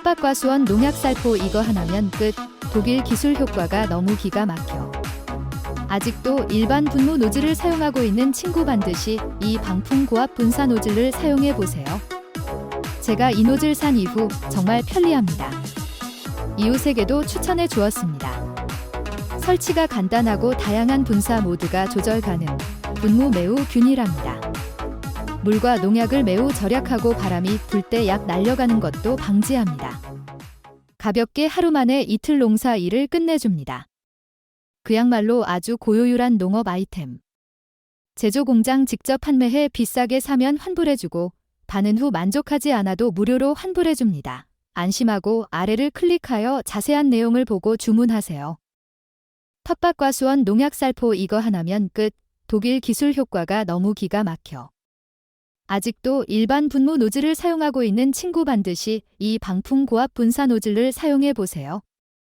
텃밭과수원 농약살포 이거 하나면 끝. 독일 기술 효과가 너무 기가 막혀. 아직도 일반 분무 노즐을 사용하고 있는 친구 반드시 이 방풍 고압 분사 노즐을 사용해 보세요. 제가 이 노즐 산 이후 정말 편리합니다. 이웃에게도 추천해 주었습니다. 설치가 간단하고 다양한 분사 모드가 조절 가능. 분무 매우 균일합니다. 물과 농약을 매우 절약하고 바람이 불 때 약 날려가는 것도 방지합니다. 가볍게 하루 만에 이틀 농사 일을 끝내줍니다. 그야말로 아주 고효율한 농업 아이템. 제조 공장 직접 판매해 비싸게 사면 환불해주고 반은 후 만족하지 않아도 무료로 환불해줍니다. 안심하고 아래를 클릭하여 자세한 내용을 보고 주문하세요. 텃밭과 수원 농약살포 이거 하나면 끝. 독일 기술 효과가 너무 기가 막혀. 아직도 일반 분무 노즐을 사용하고 있는 친구 반드시 이 방풍 고압 분사 노즐을 사용해 보세요.